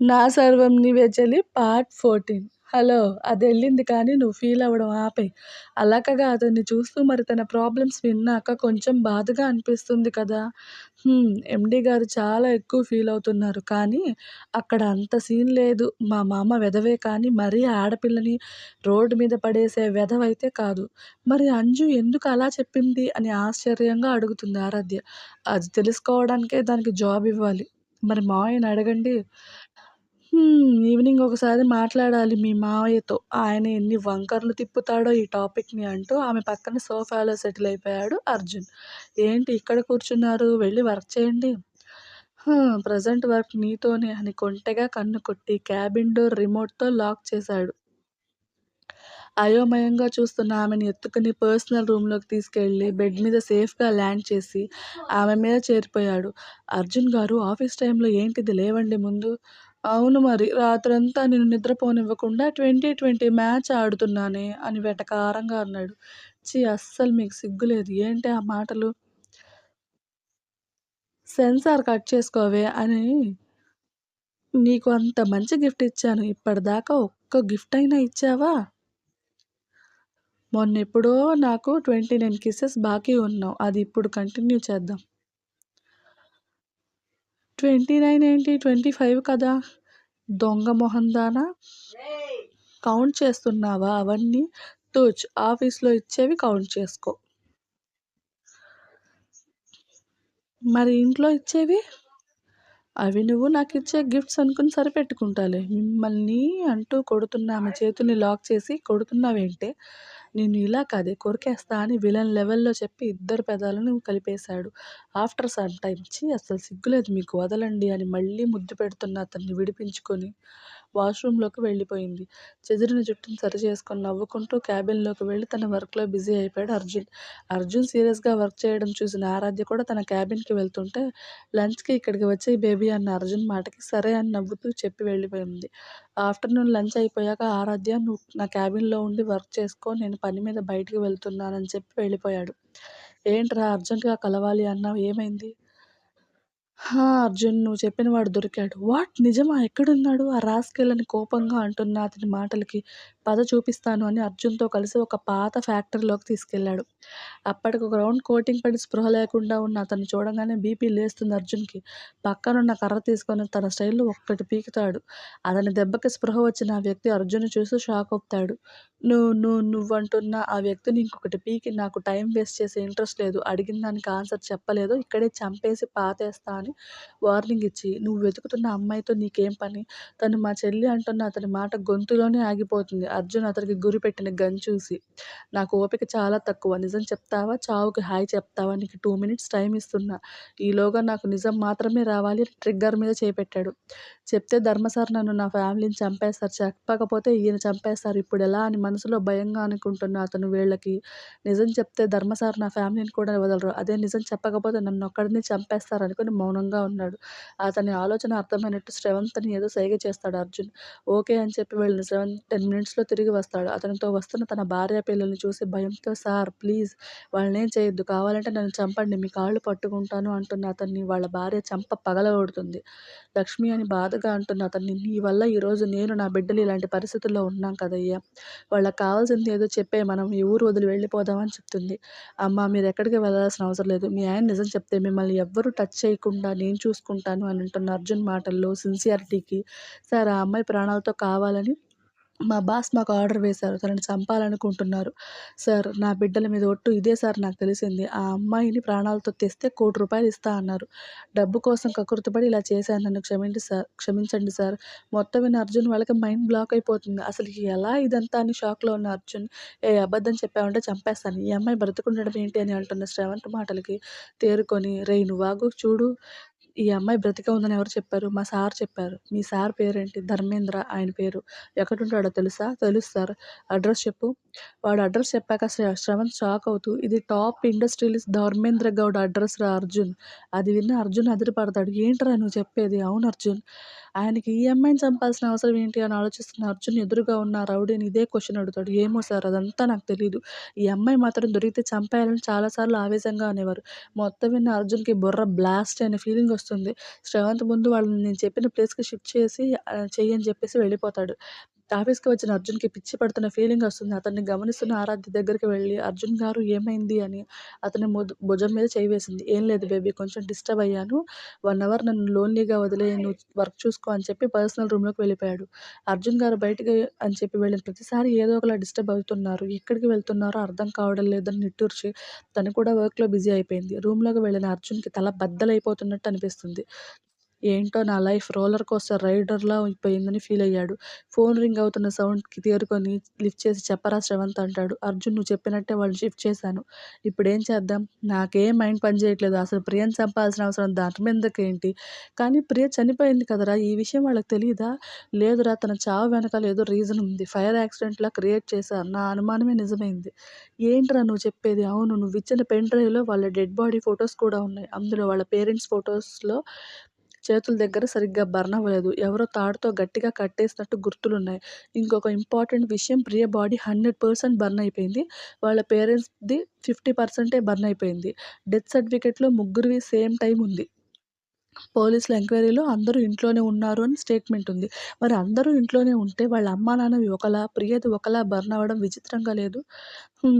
నా సర్వం నీవే చెలి పార్ట్ ఫోర్టీన్. హలో అది వెళ్ళింది కానీ నువ్వు ఫీల్ అవ్వడం ఆపే. అలాగగా అతన్ని చూస్తూ మరి తన ప్రాబ్లమ్స్ విన్నాక కొంచెం బాధగా అనిపిస్తుంది కదా. ఎండి గారు చాలా ఎక్కువ ఫీల్ అవుతున్నారు కానీ అక్కడ అంత సీన్ లేదు. మా మామ వెధవే కానీ మరీ ఆడపిల్లని రోడ్డు మీద పడేసే వెధవైతే కాదు. మరి అంజు ఎందుకు అలా చెప్పింది అని ఆశ్చర్యంగా అడుగుతుంది ఆరాధ్య. అది తెలుసుకోవడానికే దానికి జాబ్ ఇవ్వాలి. మరి మా ఆయన అడగండి. ఈవినింగ్ ఒకసారి మాట్లాడాలి మీ మావయ్యతో. ఆయన ఎన్ని వంకర్లు తిప్పుతాడో ఈ టాపిక్ని అంటూ ఆమె పక్కన సోఫాలో సెటిల్ అయిపోయాడు అర్జున్. ఏంటి ఇక్కడ కూర్చున్నారు? వెళ్ళి వర్క్ చేయండి. ప్రజెంట్ వర్క్ నీతోనే అని కొంటెగా కన్ను కొట్టి క్యాబిన్ డోర్ రిమోట్తో లాక్ చేశాడు. అయోమయంగా చూస్తున్న ఆమెను ఎత్తుకుని పర్సనల్ రూమ్లోకి తీసుకెళ్ళి బెడ్ మీద సేఫ్గా ల్యాండ్ చేసి ఆమె మీద చేరిపోయాడు. అర్జున్ గారు ఆఫీస్ టైంలో ఏంటిది? లేవండి ముందు. అవును మరి. రాత్రంతా నేను నిద్రపోనివ్వకుండా ట్వంటీ ట్వంటీ మ్యాచ్ ఆడుతున్నానే అని వెటకారంగా అన్నాడు. చి అస్సలు మీకు సిగ్గులేదు. ఏంటి ఆ మాటలు? సెన్సార్ కట్ చేసుకోవే అని నీకు అంత మంచి గిఫ్ట్ ఇచ్చాను. ఇప్పటిదాకా ఒక్క గిఫ్ట్ అయినా ఇచ్చావా? మొన్న ఎప్పుడో నాకు ట్వంటీ నైన్ కిసెస్ బాకీ ఉన్నావు. అది ఇప్పుడు కంటిన్యూ చేద్దాం. ట్వంటీ నైన్ ఏంటి? ట్వంటీ ఫైవ్ కదా? దొంగ మొహందానా? కౌంట్ చేస్తున్నావా అవన్నీ? టూచ్ ఆఫీస్లో ఇచ్చేవి కౌంట్ చేసుకో. మరి ఇంట్లో ఇచ్చేవి? అవి నువ్వు నాకు ఇచ్చే గిఫ్ట్స్ అనుకుని సరిపెట్టుకుంటాలే. మిమ్మల్ని అంటూ కొడుతున్న చేతుని చేతుల్ని లాక్ చేసి కొడుతున్నావేంటే? నేను ఇలా కాదే కొరికేస్తా అని విలన్ లెవెల్లో చెప్పి ఇద్దరు పెదాలను కలిపేశాడు. ఆఫ్టర్ సమ్ టైమ్ చి అసలు సిగ్గులేదు మీకు వదలండి అని మళ్ళీ ముద్దు పెడుతున్న అతన్ని విడిపించుకొని వాష్రూమ్లోకి వెళ్ళిపోయింది. చెదిరిన జుట్టును సరి చేసుకొని నవ్వుకుంటూ క్యాబిన్లోకి వెళ్ళి తన వర్క్లో బిజీ అయిపోయాడు అర్జున్. అర్జున్ సీరియస్గా వర్క్ చేయడం చూసిన ఆరాధ్య కూడా తన క్యాబిన్కి వెళ్తుంటే లంచ్కి ఇక్కడికి వచ్చే బేబీ అన్న అర్జున్ మాటకి సరే అని నవ్వుతూ చెప్పి వెళ్ళిపోయింది. ఆఫ్టర్నూన్ లంచ్ అయిపోయాక ఆరాధ్య నువ్వు నా క్యాబిన్లో ఉండి వర్క్ చేసుకో నేను పని మీద బయటికి వెళ్తున్నానని చెప్పి వెళ్ళిపోయాడు. ఏంట్రా అర్జెంటుగా కలవాలి అన్నావు? ఏమైంది? అర్జున్ నువ్వు చెప్పిన వాడు దొరికాడు. వాట్ నిజమా? ఎక్కడున్నాడు? ఆ రాస్కెల్ కోపంగా అంటున్న అతని మాటలకి పద చూపిస్తాను అని అర్జున్తో కలిసి ఒక పాత ఫ్యాక్టరీలోకి తీసుకెళ్ళాడు. అప్పటికి ఒక కోటింగ్ పడి స్పృహ లేకుండా ఉన్న అతను చూడగానే బీపీ లేస్తుంది అర్జున్కి. పక్కనున్న కర్ర తీసుకొని తన స్టైల్లో ఒక్కటి పీకుతాడు. అతని దెబ్బకి స్పృహ వచ్చిన ఆ వ్యక్తి అర్జున్ని చూసి షాక్ అవుతాడు. నువ్వు నువ్వు నువ్వంటున్న ఆ వ్యక్తిని ఇంకొకటి పీకి నాకు టైం వేస్ట్ చేసే ఇంట్రెస్ట్ లేదు. అడిగిన దానికి ఆన్సర్ చెప్పలేదు. ఇక్కడే చంపేసి పాతేస్తా అని వార్నింగ్ ఇచ్చి నువ్వు వెతుకుతున్న అమ్మాయితో నీకేం పని? తను మా చెల్లి అంటున్న అతని మాట గొంతులోనే ఆగిపోతుంది. అర్జున్ అతనికి గురిపెట్టిన గన్ చూసి. నాకు ఓపిక చాలా తక్కువ. నిజం చెప్తావా? చావుకి హాయ్ చెప్తావా? నీకు టూ మినిట్స్ టైం ఇస్తున్నా. ఈలోగా నాకు నిజం మాత్రమే రావాలి అని ట్రిగ్గర్ మీద చేపెట్టాడు చెప్తే ధర్మసార్ నన్ను నా ఫ్యామిలీని చంపేస్తారు. చెప్పకపోతే ఈయన చంపేస్తారు. ఇప్పుడు ఎలా అని మనసులో భయంగా అనుకుంటున్న అతను వీళ్ళకి నిజం చెప్తే ధర్మసార్ నా ఫ్యామిలీని కూడా వదలరు. అదే నిజం చెప్పకపోతే నన్ను ఒక్కడిని చంపేస్తారు అనుకుని మౌనంగా ఉన్నాడు. అతని ఆలోచన అర్థమైనట్టు శ్రవంత్ని ఏదో సైగ చేస్తాడు అర్జున్. ఓకే అని చెప్పి వెళ్ళిన శ్రవంత్ టెన్ మినిట్స్లో తిరిగి వస్తాడు. అతనితో వస్తున్న తన భార్య పిల్లల్ని చూసి భయంతో సార్ ప్లీజ్ వాళ్ళనేం చేయొద్దు. కావాలంటే నన్ను చంపండి. మీ కాళ్ళు పట్టుకుంటాను అంటున్న అతన్ని వాళ్ళ భార్య చంప పగలగొడుతుంది. లక్ష్మి అని బాధగా అంటున్న అతన్ని నీ వల్ల ఈరోజు నేను నా బిడ్డలు ఇలాంటి పరిస్థితుల్లో ఉన్నాం కదయ్యా! వాళ్ళకి కావాల్సింది ఏదో చెప్పే మనం ఈ ఊరు వదిలి వెళ్ళిపోదామని చెప్తుంది. అమ్మ మీరు ఎక్కడికి వెళ్ళాల్సిన అవసరం లేదు. మీ ఆయన నిజం చెప్తే మిమ్మల్ని ఎవ్వరూ టచ్ చేయకుండా నేను చూసుకుంటాను అని అంటున్న అర్జున్ మాటల్లో సిన్సియారిటీకి సార్ ఆ అమ్మాయి ప్రాణాలతో కావాలని మా బాస్ మాకు ఆర్డర్ వేశారు. తనని చంపాలనుకుంటున్నారు. సార్ నా బిడ్డల మీద ఒట్టు ఇదే సార్ నాకు తెలిసింది. ఆ అమ్మాయిని ప్రాణాలతో తెస్తే కోటి రూపాయలు ఇస్తా అన్నారు. డబ్బు కోసం కకృతపడి ఇలా చేశాను. నన్ను క్షమించి సార్ క్షమించండి సార్. మొత్తం విన్న అర్జున్ వాళ్ళకి మైండ్ బ్లాక్ అయిపోతుంది. అసలు ఎలా ఇదంతా అని షాక్లో ఉన్న అర్జున్ ఏ అబద్ధం చెప్పామంటే చంపేస్తాను. ఈ అమ్మాయి బ్రతుకుండడం ఏంటి అని అంటున్న శ్రవంత్ మాటలకి తేరుకొని రేయ్ వాగు చూడు ఈ అమ్మాయి బ్రతికే ఉందని ఎవరు చెప్పారు? మా సార్ చెప్పారు. మీ సార్ పేరేంటి? ధర్మేంద్ర ఆయన పేరు. ఎక్కడుంటాడో తెలుసా? తెలుసు సార్. అడ్రస్ చెప్పు. వాడు అడ్రస్ చెప్పాక శ్రవణ్ షాక్ అవుతూ ఇది top industrialist Dharmendra Goud address రా అర్జున్. అది విన్న అర్జున్ అదిరిపడతాడు. ఏంట్రా నువ్వు చెప్పేది? అవును అర్జున్. ఆయనకి ఈ అమ్మాయిని చంపాల్సిన అవసరం ఏంటి అని ఆలోచిస్తున్న అర్జున్ ఎదురుగా ఉన్న రౌడీని ఇదే క్వశ్చన్ అడుగుతాడు. ఏమో సార్ అదంతా నాకు తెలియదు ఈ అమ్మాయి మాత్రం దొరికితే చంపేయాలని చాలాసార్లు ఆవేశంగా అనేవారు. మొత్తం విన్న అర్జున్కి బుర్ర బ్లాస్ట్ అనే ఫీలింగ్ వస్తుంది. శ్రవంత్ ముందు వాళ్ళని నేను చెప్పిన ప్లేస్కి షిఫ్ట్ చేసి చెయ్యి అని చెప్పేసి వెళ్ళిపోతాడు. ఆఫీస్కి వచ్చిన అర్జున్కి పిచ్చి పడుతున్న ఫీలింగ్ వస్తుంది. అతన్ని గమనిస్తున్న ఆరాధ్య దగ్గరికి వెళ్ళి అర్జున్ గారు ఏమైంది? అని అతని భుజం మీద చేయి వేసింది. ఏం లేదు బేబీ కొంచెం డిస్టర్బ్ అయ్యాను. వన్ అవర్ నన్ను లోన్లీగా వదిలే నువ్వు వర్క్ చూసుకో అని చెప్పి పర్సనల్ రూమ్లోకి వెళ్ళిపోయాడు. అర్జున్ గారు బయటకి అని చెప్పి వెళ్ళిన ప్రతిసారి ఏదో ఒకలా డిస్టర్బ్ అవుతున్నారు. ఎక్కడికి వెళ్తున్నారో అర్థం కావడం లేదని నిట్టూర్చి తను కూడా వర్క్లో బిజీ అయిపోయింది. రూమ్లోకి వెళ్ళిన అర్జున్కి తల బద్దలైపోతున్నట్టు అనిపిస్తుంది. ఏంటో నా లైఫ్ రోలర్ కోస్టర్ రైడర్లా అయిపోయిందని ఫీల్ అయ్యాడు. ఫోన్ రింగ్ అవుతున్న సౌండ్కి తేరుకొని లిఫ్ట్ చేసి చెప్పరా శ్రవంత్ అంటాడు. అర్జున్ నువ్వు చెప్పినట్టే వాళ్ళు షిఫ్ట్ చేశాను. ఇప్పుడు ఏం చేద్దాం? నాకేం మైండ్ పని చేయట్లేదు. అసలు ప్రియని చంపాల్సిన అవసరం ఏంటి కానీ ప్రియ చనిపోయింది కదరా? ఈ విషయం వాళ్ళకి తెలియదా లేదురా తన చావు వెనకాల ఏదో రీజన్ ఉంది. ఫైర్ యాక్సిడెంట్లా క్రియేట్ చేశారు. నా అనుమానమే నిజమైంది. ఏంట్రా నువ్వు చెప్పేది? అవును నువ్వు ఇచ్చిన పెన్ డ్రైవ్లో వాళ్ళ డెడ్ బాడీ ఫొటోస్ కూడా ఉన్నాయి. అందులో వాళ్ళ పేరెంట్స్ ఫొటోస్లో చేతుల దగ్గర సరిగ్గా బర్న్ అవ్వలేదు ఎవరో తాడుతో గట్టిగా కట్టేసినట్టు గుర్తులున్నాయి. ఇంకొక ఇంపార్టెంట్ విషయం Priya body hundred percent burn అయిపోయింది. వాళ్ళ పేరెంట్స్ది ఫిఫ్టీ పర్సెంటే బర్న్ అయిపోయింది. డెత్ సర్టిఫికేట్లో ముగ్గురివి సేమ్ టైం ఉంది. పోలీసుల ఎంక్వైరీలో అందరూ ఇంట్లోనే ఉన్నారు అని స్టేట్మెంట్ ఉంది. మరి అందరూ ఇంట్లోనే ఉంటే వాళ్ళ అమ్మా నాన్నవి ఒకలా ప్రియది ఒకలా బర్న్ అవ్వడం విచిత్రంగా లేదు?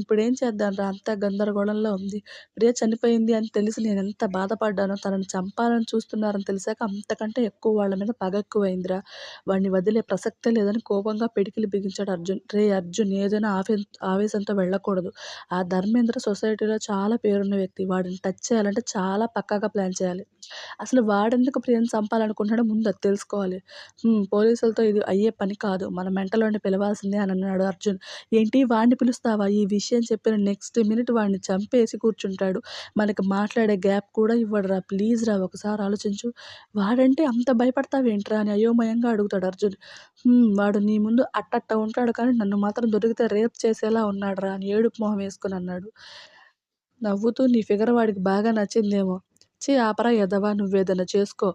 ఇప్పుడు ఏం రా? అంతా గందరగోళంలో ఉంది. ప్రియ చనిపోయింది అని తెలిసి నేను ఎంత బాధపడ్డానో తనని చంపాలని చూస్తున్నారని తెలిసాక అంతకంటే ఎక్కువ వాళ్ళ మీద పగ ఎక్కువైందిరా. వాడిని వదిలే ప్రసక్తే లేదని కోపంగా పిడికిలి బిగించాడు అర్జున్. రే అర్జున్ ఏదైనా ఆవే ఆవేశంతో వెళ్ళకూడదు. ఆ ధర్మేంద్ర సొసైటీలో చాలా పేరున్న వ్యక్తి. వాడిని టచ్ చేయాలంటే చాలా పక్కాగా ప్లాన్ చేయాలి. అసలు వాడెందుకు ప్రియం చంపాలనుకుంటున్నాడో ముందు అది తెలుసుకోవాలి. పోలీసులతో ఇది అయ్యే పని కాదు. మన మెంటలోని పిలవాల్సిందే అని అన్నాడు అర్జున్. ఏంటి? వాడిని పిలుస్తావా? ఈ విషయం చెప్పిన నెక్స్ట్ మినిట్ వాడిని చంపేసి కూర్చుంటాడు. మనకి మాట్లాడే గ్యాప్ కూడా ఇవ్వడురా. ప్లీజ్ రా ఒకసారి ఆలోచించు. వాడంటే అంత భయపడతావేంట్రా అని అయోమయంగా అడుగుతాడు అర్జున్. వాడు నీ ముందు అట్టట్ట ఉంటాడు కానీ నన్ను మాత్రం దొరికితే రేప్ చేసేలా ఉన్నాడు రా అని ఏడుపు మొహం వేసుకుని అన్నాడు. నవ్వుతూ నీ ఫిగర్ వాడికి బాగా నచ్చిందేమో. వచ్చి ఆపరా ఎదవా నువ్వేదైనా చేసుకో.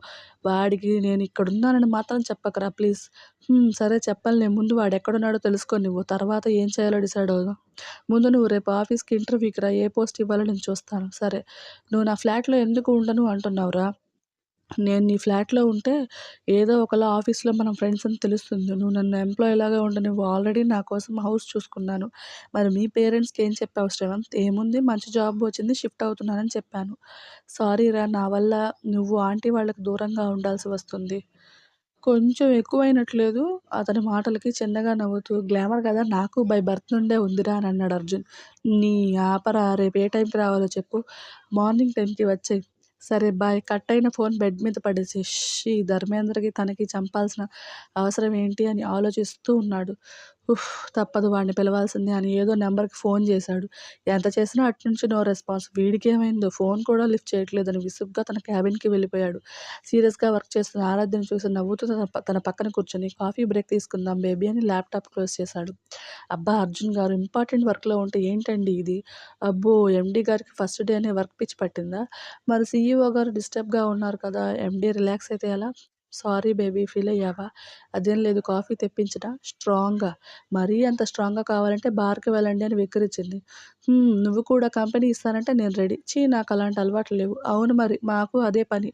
వాడికి నేను ఇక్కడున్నానని మాత్రం చెప్పకరా ప్లీజ్. సరే చెప్పనులే ముందు వాడు ఎక్కడున్నాడో తెలుసుకో నువ్వు. తర్వాత ఏం చేయాలో డిసైడ్ అవుదాం. ముందు నువ్వు రేపు ఆఫీస్కి ఇంటర్వ్యూకి రా ఏ పోస్ట్ ఇవ్వాలో నేను చూస్తాను. సరే. నువ్వు నా ఫ్లాట్లో ఎందుకు ఉండను అంటున్నావురా? నేను నీ ఫ్లాట్లో ఉంటే ఏదో ఒకలా ఆఫీస్లో మనం ఫ్రెండ్స్ అని తెలుస్తుంది. నువ్వు నన్ను ఎంప్లాయీలాగా లాగా ఉండ నువ్వు ఆల్రెడీ నా కోసం హౌస్ చూసుకున్నాను. మరి మీ పేరెంట్స్కి ఏం చెప్పావు శ్రవంత్? ఏముంది? మంచి జాబ్ వచ్చింది షిఫ్ట్ అవుతున్నానని చెప్పాను. సారీ రా నా వల్ల నువ్వు ఆంటీ వాళ్ళకి దూరంగా ఉండాల్సి వస్తుంది. కొంచెం ఎక్కువైనట్లేదు. అతని మాటలకి చిన్నగా నవ్వుతూ గ్లామర్ కదా నాకు బై బర్త్ నుండే ఉందిరా అని అన్నాడు అర్జున్. నీ ఆపరా రేపు ఏ టైంకి రావాలో చెప్పు. మార్నింగ్ టైంకి వచ్చాయి. సరే బాయ్. కట్ అయిన ఫోన్ బెడ్ మీద పడేసి ధర్మేంద్రకి తనకి చంపాల్సిన అవసరం ఏంటి? అని ఆలోచిస్తూ ఉన్నాడు. ఉఫ్ తప్పదు వాడిని పిలవాల్సిందే అని ఏదో నెంబర్కి ఫోన్ చేశాడు. ఎంత చేసినా అట్నుంచి నో రెస్పాన్స్. వీడికి ఏమైందో? ఫోన్ కూడా లిఫ్ట్ చేయట్లేదని విసుగ్గా తన క్యాబిన్కి వెళ్ళిపోయాడు. సీరియస్గా వర్క్ చేస్తున్న ఆరాధ్యను చూసి నవ్వుతూ తన తన పక్కన కూర్చొని కాఫీ బ్రేక్ తీసుకుందాం బేబీ అని ల్యాప్టాప్ క్లోజ్ చేశాడు. అబ్బా అర్జున్ గారు ఇంపార్టెంట్ వర్క్లో ఉంటే ఏంటండి ఇది? అబ్బో ఎండీ గారికి ఫస్ట్ డే అనే వర్క్ పిచ్చి పట్టిందా? మరి సీఈఓ గారు డిస్టర్బ్గా ఉన్నారు కదా ఎండీ రిలాక్స్ అయితే ఎలా? సారీ బేబీ ఫీల్ అయ్యావా? అదేం లేదు కాఫీ తెప్పించడా స్ట్రాంగ్గా మరీ అంత స్ట్రాంగ్గా కావాలంటే బార్కి వెళ్ళండి అని వెక్కిరించింది నువ్వు కూడా కంపెనీ ఇస్తానంటే నేను రెడీ. చీ నాకు అలాంటి అలవాట్లు లేవు. అవును మరి మాకు అదే పని.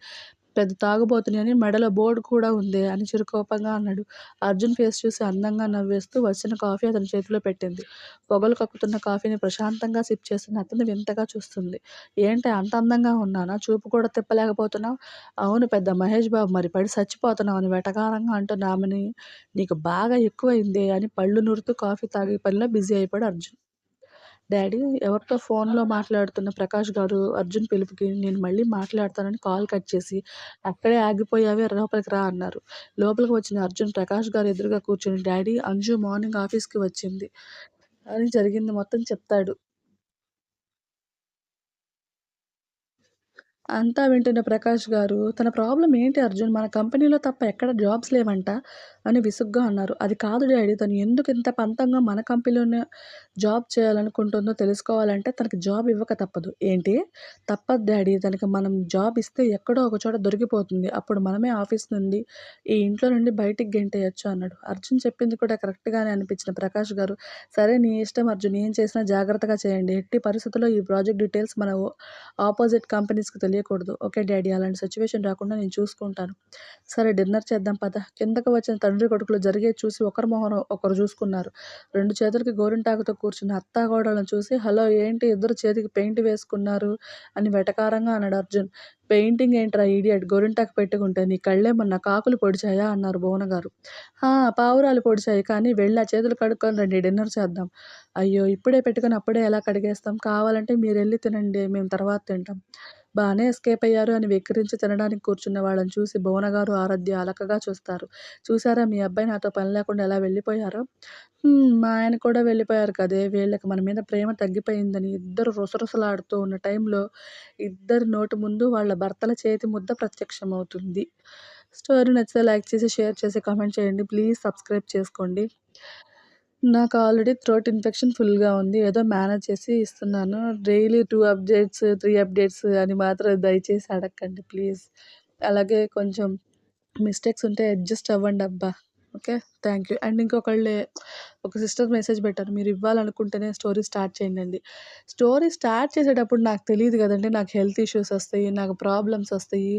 పెద్ద తాగుబోతుని అని మెడలో బోర్డు కూడా ఉందే అని చిరుకోపంగా అన్నాడు. అర్జున్ ఫేస్ చూసి అందంగా నవ్వేస్తూ వచ్చిన కాఫీ అతని చేతిలో పెట్టింది. పొగలు కక్కుతున్న కాఫీని ప్రశాంతంగా సిప్ చేస్తున్న అతను వింతగా చూస్తుంది. ఏంటి అంత అందంగా ఉన్నానా? చూపు కూడా తిప్పలేకపోతున్నావు? అవును పెద్ద మహేష్ బాబు మరి పడి చచ్చిపోతున్నావు అని వెటకారంగా అంటున్నామని నీకు బాగా ఎక్కువైంది అని పళ్ళు నూరుతూ కాఫీ తాగే పనిలో బిజీ అయిపోయాడు అర్జున్. డాడీ ఎవరితో ఫోన్లో మాట్లాడుతున్న ప్రకాష్ గారు అర్జున్ పిలుపుకి నేను మళ్ళీ మాట్లాడతానని కాల్ కట్ చేసి అక్కడే ఆగిపోయావే లోపలికి రా అన్నారు. లోపలికి వచ్చిన అర్జున్ ప్రకాష్ గారు ఎదురుగా కూర్చుని డాడీ అంజు మార్నింగ్ ఆఫీస్కి వచ్చింది అని జరిగింది మొత్తం చెప్తాడు. అంతా వింటున్న ప్రకాష్ గారు తన ప్రాబ్లం ఏంటి అర్జున్? మన కంపెనీలో తప్ప ఎక్కడ జాబ్స్ లేవంట? అని విసుగ్గా అన్నారు. అది కాదు డాడీ తను ఎందుకు ఇంత పంతంగా మన కంపెనీలోనే జాబ్ చేయాలనుకుంటుందో తెలుసుకోవాలంటే తనకి జాబ్ ఇవ్వక తప్పదు. ఏంటి? తప్పదు డాడీ తనకి మనం జాబ్ ఇస్తే ఎక్కడో ఒక చోట దొరికిపోతుంది. అప్పుడు మనమే ఆఫీస్ నుండి ఈ ఇంట్లో నుండి బయటికి గెంటేయచ్చు అన్నాడు. అర్జున్ చెప్పింది కూడా కరెక్ట్గానే అనిపించిన ప్రకాష్ గారు. సరే నీ ఇష్టం అర్జున్ ఏం చేసినా జాగ్రత్తగా చేయండి. ఎట్టి పరిస్థితుల్లో ఈ ప్రాజెక్ట్ డీటెయిల్స్ మన ఆపోజిట్ కంపెనీస్కి తెలియకూడదు. ఓకే డాడీ అలాంటి సిచ్యువేషన్ రాకుండా నేను చూసుకుంటాను. సరే డిన్నర్ చేద్దాం పద. కిందకు వచ్చిన తండ్రి కొడుకులు జరిగే చూసి ఒకరి మొహం ఒకరు చూసుకున్నారు. రెండు చేతులకి గోరింటాకుతో కూర్చున్న అత్తాగోడలను చూసి హలో ఏంటి ఇద్దరు చేతికి పెయింట్ వేసుకున్నారు? అని వెటకారంగా అన్నాడు అర్జున్. పెయింటింగ్ ఏంట్రా ఈడియట్ గోరింటాకు పెట్టుకుంటే నీ కళ్ళేమన్నా కాకులు పొడిచాయా? అన్నారు భువన గారు పావురాలు పొడిచాయి కానీ వెళ్ళి ఆ చేతులు కడుక్కొని రండి డిన్నర్ చేద్దాం. అయ్యో ఇప్పుడే పెట్టుకొని అప్పుడే ఎలా కడిగేస్తాం? కావాలంటే మీరు వెళ్ళి తినండి మేము తర్వాత తింటాం. బాగానే ఎస్కేప్ అయ్యారు అని వెక్కిరించి తినడానికి కూర్చున్న వాళ్ళని చూసి భువనగారు ఆరాధ్య అలకగా చూస్తారు. చూసారా మీ అబ్బాయి నాతో పని లేకుండా ఎలా వెళ్ళిపోయారో? మా ఆయన కూడా వెళ్ళిపోయారు కదే. వీళ్ళకి మన మీద ప్రేమ తగ్గిపోయిందని ఇద్దరు రుసరుసలాడుతూ ఉన్న టైంలో ఇద్దరు నోటి ముందు వాళ్ళ భర్తల చేతి ముద్ద ప్రత్యక్షమవుతుంది. స్టోరీ నచ్చితే లైక్ చేసి షేర్ చేసి కామెంట్ చేయండి. ప్లీజ్ సబ్స్క్రైబ్ చేసుకోండి. నాకు ఆల్రెడీ థ్రోట్ ఇన్ఫెక్షన్ ఫుల్గా ఉంది. ఏదో మేనేజ్ చేసి ఇస్తున్నాను. Daily two updates three updates అని మాత్రం దయచేసి అడగండి ప్లీజ్. అలాగే కొంచెం మిస్టేక్స్ ఉంటే అడ్జస్ట్ అవ్వండి అబ్బా ఓకే? Thank you. అండ్ ఇంకొకళ్ళే ఒక సిస్టర్ మెసేజ్ పెట్టారు మీరు ఇవ్వాలనుకుంటేనే స్టోరీ స్టార్ట్ చేయండి స్టోరీ స్టార్ట్ చేసేటప్పుడు నాకు తెలియదు కదండి నాకు హెల్త్ ఇష్యూస్ వస్తాయి నాకు ప్రాబ్లమ్స్ వస్తాయి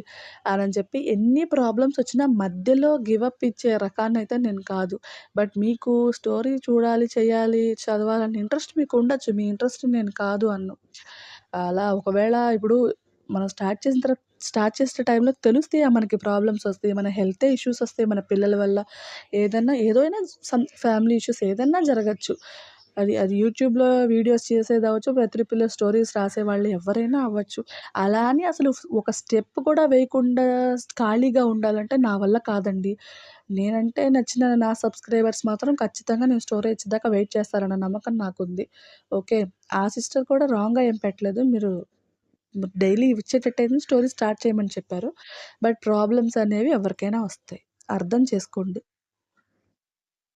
అని చెప్పి ఎన్ని ప్రాబ్లమ్స్ వచ్చినా మధ్యలో గివప్ ఇచ్చే రకాన్ని అయితే నేను కాదు. బట్ మీకు స్టోరీ చూడాలి చేయాలి చదవాలని ఇంట్రెస్ట్ మీకు ఉండొచ్చు మీ ఇంట్రెస్ట్ నేను కాదు అన్ను. అలా ఒకవేళ ఇప్పుడు మనం స్టార్ట్ చేసిన తర్వాత స్టార్ట్ చేసే టైంలో తెలుస్తాయి మనకి ప్రాబ్లమ్స్ వస్తాయి మన హెల్త్ ఇష్యూస్ వస్తాయి మన పిల్లల వల్ల. ఏదన్నా ఏదైనా సమ్ ఫ్యామిలీ ఇష్యూస్ ఏదన్నా జరగచ్చు. అది అది యూట్యూబ్లో వీడియోస్ చేసేది అవ్వచ్చు ప్రతి పిల్లల స్టోరీస్ రాసేవాళ్ళు ఎవరైనా అవ్వచ్చు. అలా అని అసలు ఒక స్టెప్ కూడా వేయకుండా ఖాళీగా ఉండాలంటే నా వల్ల కాదండి. నేనంటే నచ్చిన నా సబ్స్క్రైబర్స్ మాత్రం ఖచ్చితంగా నేను స్టోరేజ్ దాకా వెయిట్ చేస్తారన్న నమ్మకం నాకుంది. ఓకే ఆ సిస్టర్ కూడా రాంగ్గా ఏం పెట్టలేదు. మీరు డైలీ ఇచ్చేటట్టయితే స్టోరీ స్టార్ట్ చేయమని చెప్పారు. బట్ ప్రాబ్లమ్స్ అనేవి ఎవరికైనా వస్తాయి. అర్థం చేసుకోండి.